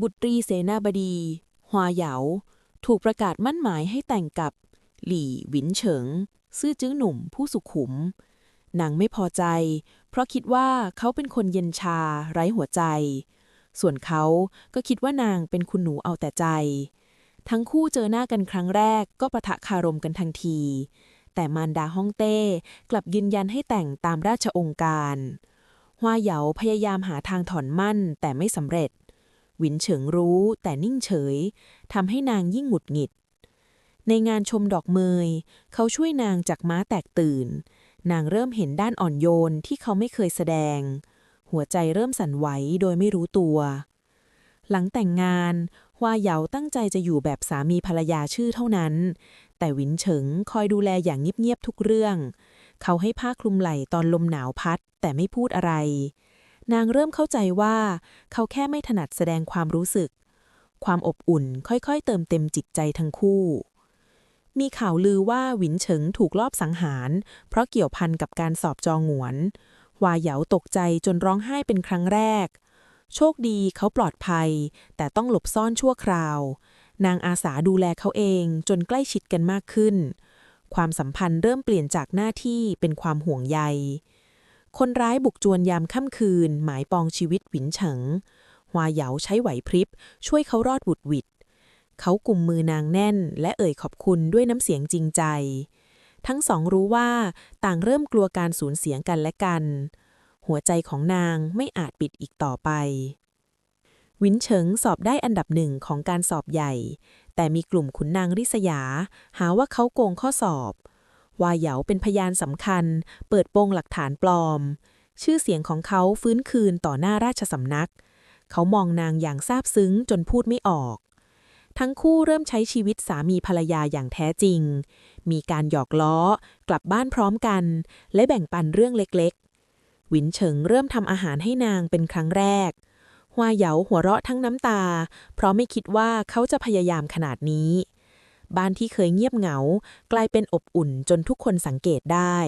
บุตรีเสนาบดีฮวาเหยา ถูกประกาศมั่นหมายให้แต่งกับหลี่หวินเฉิง ซื่อจื้อหนุ่มผู้สุขุม นางไม่พอใจ เพราะคิดว่าเขาเป็นคนเย็นชาไร้หัวใจ ส่วนเขาก็คิดว่านางเป็นคุณหนูเอาแต่ใจ ทั้งคู่เจอหน้ากันครั้งแรกก็ประทะคารมกันทันที แต่มารดาฮ่องเต้กลับยืนยันให้แต่งตามราชองค์การฮวาเหยาพยายามหาทางถอนมั่นแต่ไม่สำเร็จ หวินเฉิงรู้ แต่นิ่งเฉยทำให้นางยิ่งหงุดหงิด ในงานชมดอกเมย เขาช่วยนางจากม้าแตกตื่น นางเริ่มเห็นด้านอ่อนโยนที่เขาไม่เคยแสดง หัวใจเริ่มสั่นไหวโดยไม่รู้ตัว หลังแต่งงานฮวาเหยาตั้งใจจะอยู่แบบสามีภรรยาชื่อเท่านั้น แต่หวินเฉิงคอยดูแลอย่างเงียบๆทุกเรื่อง เขาให้ผ้าคลุมไหล่ตอนลมหนาวพัด แต่ไม่พูดอะไร นางเริ่มเข้าใจว่า เขาแค่ไม่ถนัดแสดงความรู้สึก ความอบอุ่นค่อยๆ เติมเต็มจิตใจทั้งคู่ มีข่าวลือว่าหวินเฉิงถูกลอบสังหาร เพราะเกี่ยวพันกับการสอบจองหวนวาเหยาตกใจจนร้องไห้เป็นครั้งแรก โชคดีเขาปลอดภัย แต่ต้องหลบซ่อนชั่วคราว นางอาสาดูแลเขาเองจนใกล้ชิดกันมากขึ้น ความสัมพันธ์เริ่มเปลี่ยนจากหน้าที่เป็นความห่วงใย คนร้ายบุกจวนยามค่ำคืน หมายปองชีวิตหวินเฉิงฮวาเหยาใช้ไหวพริบ ช่วยเขารอดบุดหวิดเขากุมมือนางแน่น และเอ่ยขอบคุณด้วยน้ำเสียงจริงใจ ทั้งสองรู้ว่าต่างเริ่มกลัวการสูญเสียกันและกัน หัวใจของนางไม่อาจปิดอีกต่อไปวินเฉิงสอบได้อันดับหนึ่งของการสอบใหญ่ แต่มีกลุ่มขุนนางริษยา หาว่าเขาโกงข้อสอบ วาเหยาเป็นพยานสำคัญ เปิดโปงหลักฐานปลอม ชื่อเสียงของเขาฟื้นคืนต่อหน้าราชสำนัก เขามองนางอย่างซาบซึ้งจนพูดไม่ออก ทั้งคู่เริ่มใช้ชีวิตสามีภรรยาอย่างแท้จริง มีการหยอกล้อ กลับบ้านพร้อมกัน และแบ่งปันเรื่องเล็กๆ หวินเฉิงเริ่มทำอาหารให้นางเป็นครั้งแรกฮวาเหยาหัวเราะทั้งน้ำตา เพราะไม่คิดว่าเขาจะพยายามขนาดนี้ บ้านที่เคยเงียบเหงา กลายเป็นอบอุ่นจนทุกคนสังเกตได้